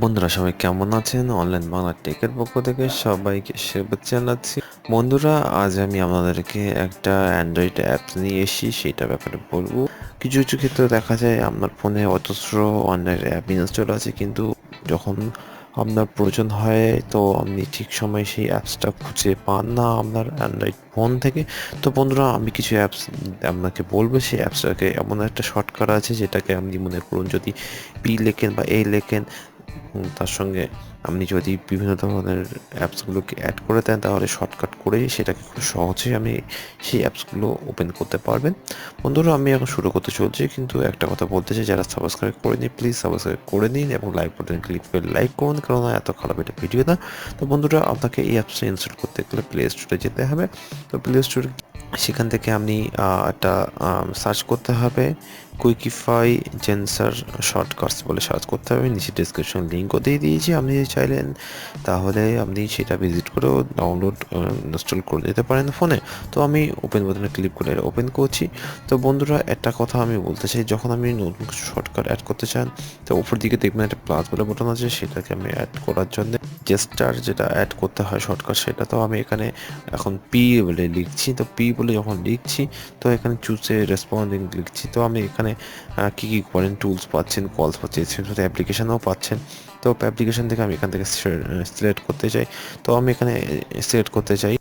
বন্ধুরা, সবাই কেমন আছেন? অনলাইন বাংলা টেকের পক্ষ থেকে সবাইকে শুভেচ্ছা জানাচ্ছি। বন্ধুরা, আজ আমি আপনাদেরকে একটা অ্যান্ড্রয়েড অ্যাপ নিয়ে এসেছি সেটা ব্যাপারে বলব। কিছু কিছু ক্ষেত্রে দেখা যায় আপনার ফোনে অজস্র অনলাইন অ্যাপ ইনস্টল আছে, কিন্তু যখন আপনার প্রয়োজন হয়, তো আপনি ঠিক সময় সেই অ্যাপসটা খুঁজে পান না আপনার অ্যান্ড্রয়েড ফোন থেকে। তো বন্ধুরা, আমি কিছু অ্যাপস আপনাকে বলব, সেই অ্যাপসটাকে এমন একটা শর্টকাট আছে, যেটাকে আপনি মনে করুন, যদি পি লেখেন বা এ লেখেন তার সঙ্গে আপনি যদি বিভিন্ন ধরনের অ্যাপসগুলোকে অ্যাড করে দেন, তাহলে শর্টকাট করেই সেটাকে খুব সহজেই আমি সেই অ্যাপসগুলো ওপেন করতে পারবেন। বন্ধুরা, আমি এখন শুরু করতে চলছি, কিন্তু একটা কথা বলতে চাই, যারা সাবস্ক্রাইব করে নিন প্লিজ সাবস্ক্রাইব করে নিন এবং লাইক বাটন ক্লিক করে লাইক করুন কারণ এত খারাপ এটা ভিডিও না। তো বন্ধুরা, আপনাকে এই অ্যাপসটা ইনস্টল করতে গেলে প্লে স্টোরে যেতে হবে। তো প্লে স্টোরে সেখান থেকে আপনি একটা সার্চ করতে হবে। কুইকিফাই জেন্সার শর্টকাটস বলে সার্চ করতে হবে। নিচে ডিসক্রিপশন লিঙ্কও দিয়ে দিয়েছি। আপনি যদি চাইলেন, তাহলে আপনি সেটা ভিজিট করেও ডাউনলোড ইনস্টল করে দিতে পারেন ফোনে। তো আমি ওপেন বাটনে ক্লিক করে ওপেন করছি। তো বন্ধুরা, একটা কথা আমি বলতে চাই। যখন আমি নতুন কিছু শর্টকাট অ্যাড করতে চান, তো উপর দিকে দেখবেন একটা প্লাস বলে বাটন আছে। সেটাকে আমি অ্যাড করার জন্য জেস্টার যেটা অ্যাড করতে হয় শর্টকাট সেটা তো আমি এখানে এখন পি বলে লিখছি। তো পি বলে যখন লিখছি, তো এখানে চুজে রেসপন্ডিং লিখছি। তো আমি এখানে আহ, কি কি করেন টুলস পাচ্ছেন কলস পাচ্ছেন সাথে অ্যাপ্লিকেশনও পাচ্ছেন। তো অ্যাপ্লিকেশন থেকে আমি এখান থেকে সিলেক্ট করতে চাই। তো আমি এখানে সিলেক্ট করতে চাই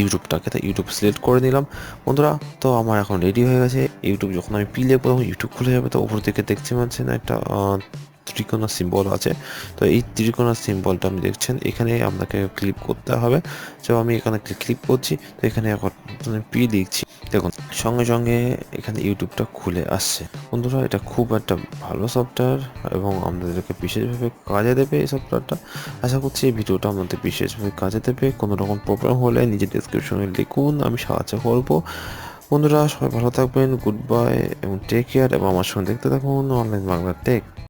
ইউটিউবটাকে তো ইউটিউব সিলেক্ট করে নিলাম। বন্ধুরা তো আমার এখন রেডি হয়ে গেছে। ইউটিউব যখন আমি প্লে লিখব ইউটিউব খুলে যাবে। তো ওপর দিকে দেখতে পাচ্ছেন একটা ত্রিকোণা সিম্বল আছে। তো এই ত্রিকোণা সিম্বলটা আপনি দেখছেন, এখানে আপনাকে ক্লিক করতে হবে। তো আমি এখানে ক্লিক করছি, তো এখানে এখন পি লিখছি। দেখুন, সঙ্গে সঙ্গে এখানে ইউটিউবটা খুলে আসছে। বন্ধুরা, এটা খুব একটা ভালো সফটওয়্যার এবং আমাদেরকে বিশেষভাবে কাজে দেবে এই সফটওয়্যারটা আশা করছি এই ভিডিওটা আমাদের বিশেষভাবে কাজে দেবে। কোনো রকম প্রবলেম হলে নিজের ডিসক্রিপশনে লিখুন, আমি সাহায্য করব। বন্ধুরা, সবাই ভালো থাকবেন গুড বাই এবং টেক কেয়ার এবং আমার সঙ্গে দেখতে থাকুন অনলাইন বাংলা টেক